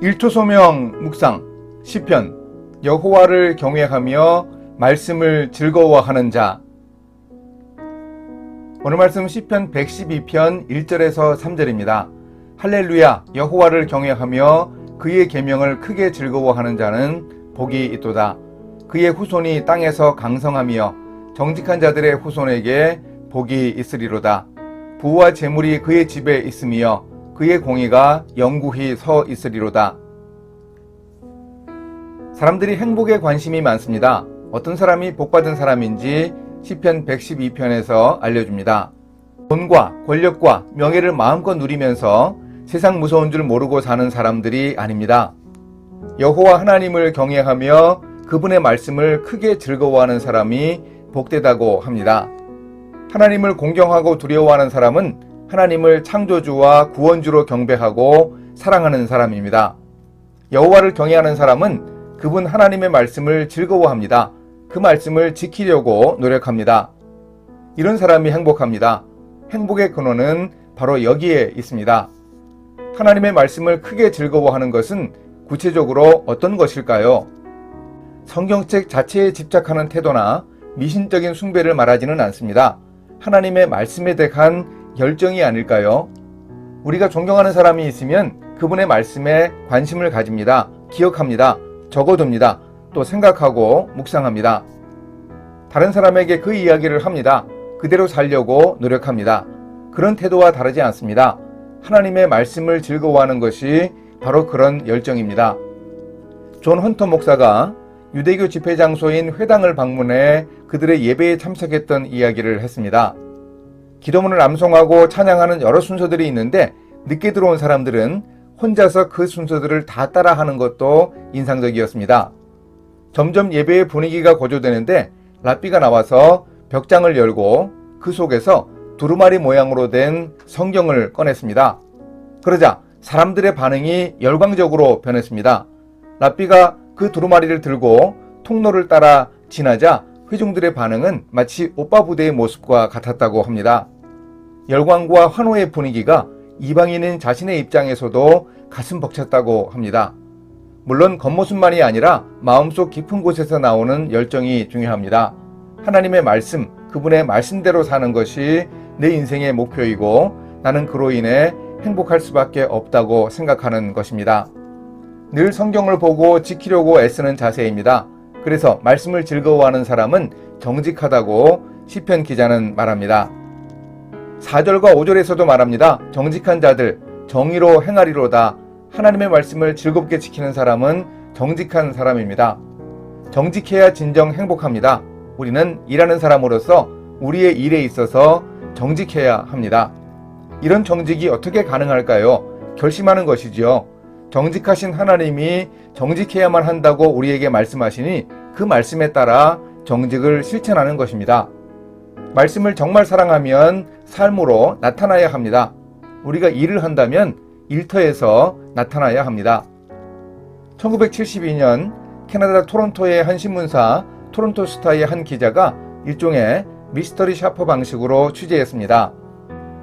일초 소명 묵상 시편 여호와를 경외하며 말씀을 즐거워하는 자 오늘 말씀 시편 112편 1절에서 3절입니다. 할렐루야 여호와를 경외하며 그의 계명을 크게 즐거워하는 자는 복이 있도다. 그의 후손이 땅에서 강성하며 정직한 자들의 후손에게 복이 있으리로다. 부와 재물이 그의 집에 있으며 그의 공의가 영구히 서 있으리로다. 사람들이 행복에 관심이 많습니다. 어떤 사람이 복받은 사람인지 시편 112편에서 알려줍니다. 돈과 권력과 명예를 마음껏 누리면서 세상 무서운 줄 모르고 사는 사람들이 아닙니다. 여호와 하나님을 경외하며 그분의 말씀을 크게 즐거워하는 사람이 복되다고 합니다. 하나님을 공경하고 두려워하는 사람은 하나님을 창조주와 구원주로 경배하고 사랑하는 사람입니다. 여호와를 경외하는 사람은 그분 하나님의 말씀을 즐거워합니다. 그 말씀을 지키려고 노력합니다. 이런 사람이 행복합니다. 행복의 근원은 바로 여기에 있습니다. 하나님의 말씀을 크게 즐거워하는 것은 구체적으로 어떤 것일까요? 성경책 자체에 집착하는 태도나 미신적인 숭배를 말하지는 않습니다. 하나님의 말씀에 대한 열정이 아닐까요? 우리가 존경하는 사람이 있으면 그분의 말씀에 관심을 가집니다. 기억합니다. 적어둡니다. 또 생각하고 묵상합니다. 다른 사람에게 그 이야기를 합니다. 그대로 살려고 노력합니다. 그런 태도와 다르지 않습니다. 하나님의 말씀을 즐거워하는 것이 바로 그런 열정입니다. 존 헌터 목사가 유대교 집회 장소인 회당을 방문해 그들의 예배에 참석했던 이야기를 했습니다. 기도문을 암송하고 찬양하는 여러 순서들이 있는데 늦게 들어온 사람들은 혼자서 그 순서들을 다 따라하는 것도 인상적이었습니다. 점점 예배의 분위기가 고조되는데 랍비가 나와서 벽장을 열고 그 속에서 두루마리 모양으로 된 성경을 꺼냈습니다. 그러자 사람들의 반응이 열광적으로 변했습니다. 랍비가 그 두루마리를 들고 통로를 따라 지나자 회중들의 반응은 마치 오빠 부대의 모습과 같았다고 합니다. 열광과 환호의 분위기가 이방인인 자신의 입장에서도 가슴 벅찼다고 합니다. 물론 겉모습만이 아니라 마음속 깊은 곳에서 나오는 열정이 중요합니다. 하나님의 말씀, 그분의 말씀대로 사는 것이 내 인생의 목표이고 나는 그로 인해 행복할 수밖에 없다고 생각하는 것입니다. 늘 성경을 보고 지키려고 애쓰는 자세입니다. 그래서 말씀을 즐거워하는 사람은 정직하다고 시편 기자는 말합니다. 4절과 5절에서도 말합니다. 정직한 자들 정의로 행하리로다. 하나님의 말씀을 즐겁게 지키는 사람은 정직한 사람입니다. 정직해야 진정 행복합니다. 우리는 일하는 사람으로서 우리의 일에 있어서 정직해야 합니다. 이런 정직이 어떻게 가능할까요? 결심하는 것이지요. 정직하신 하나님이 정직해야만 한다고 우리에게 말씀하시니 그 말씀에 따라 정직을 실천하는 것입니다. 말씀을 정말 사랑하면 삶으로 나타나야 합니다. 우리가 일을 한다면 일터에서 나타나야 합니다. 1972년 캐나다 토론토의 한 신문사 토론토 스타의 한 기자가 일종의 미스터리 샤퍼 방식으로 취재했습니다.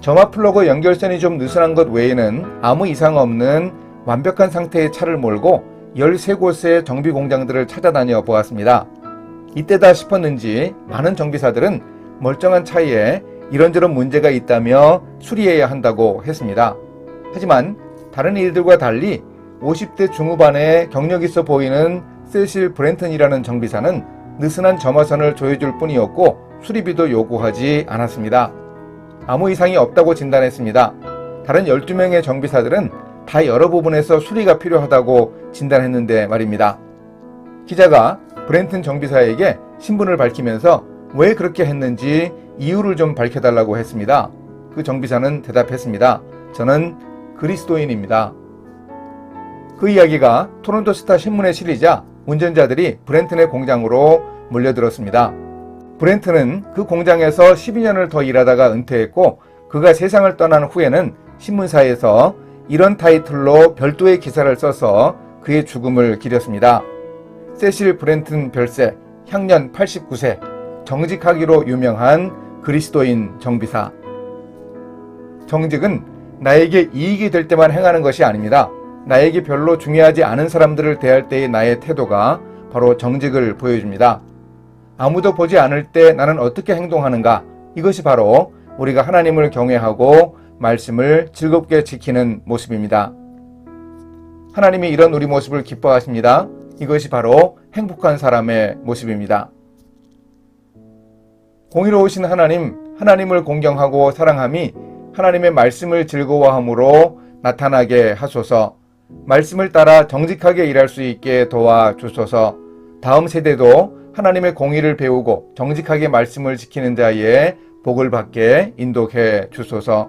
점화 플러그 연결선이 좀 느슨한 것 외에는 아무 이상 없는 완벽한 상태의 차를 몰고 13곳의 정비 공장들을 찾아다녀 보았습니다. 이때다 싶었는지 많은 정비사들은 멀쩡한 차에 이런저런 문제가 있다며 수리해야 한다고 했습니다. 하지만 다른 일들과 달리 50대 중후반에 경력 있어 보이는 세실 브렌튼이라는 정비사는 느슨한 점화선을 조여줄 뿐이었고 수리비도 요구하지 않았습니다. 아무 이상이 없다고 진단했습니다. 다른 12명의 정비사들은 다 여러 부분에서 수리가 필요하다고 진단했는데 말입니다. 기자가 브렌튼 정비사에게 신분을 밝히면서 왜 그렇게 했는지 이유를 좀 밝혀달라고 했습니다. 그 정비사는 대답했습니다. 저는 그리스도인입니다. 그 이야기가 토론토 스타 신문에 실리자 운전자들이 브렌튼의 공장으로 몰려들었습니다. 브렌튼은 그 공장에서 12년을 더 일하다가 은퇴했고 그가 세상을 떠난 후에는 신문사에서 이런 타이틀로 별도의 기사를 써서 그의 죽음을 기렸습니다. 세실 브렌튼 별세, 향년 89세, 정직하기로 유명한 그리스도인 정비사. 정직은 나에게 이익이 될 때만 행하는 것이 아닙니다. 나에게 별로 중요하지 않은 사람들을 대할 때의 나의 태도가 바로 정직을 보여줍니다. 아무도 보지 않을 때 나는 어떻게 행동하는가? 이것이 바로 우리가 하나님을 경외하고 말씀을 즐겁게 지키는 모습입니다. 하나님이 이런 우리 모습을 기뻐하십니다. 이것이 바로 행복한 사람의 모습입니다. 공의로우신 하나님, 하나님을 공경하고 사랑함이 하나님의 말씀을 즐거워함으로 나타나게 하소서. 말씀을 따라 정직하게 일할 수 있게 도와 주소서. 다음 세대도 하나님의 공의를 배우고 정직하게 말씀을 지키는 자의 복을 받게 인도해 주소서.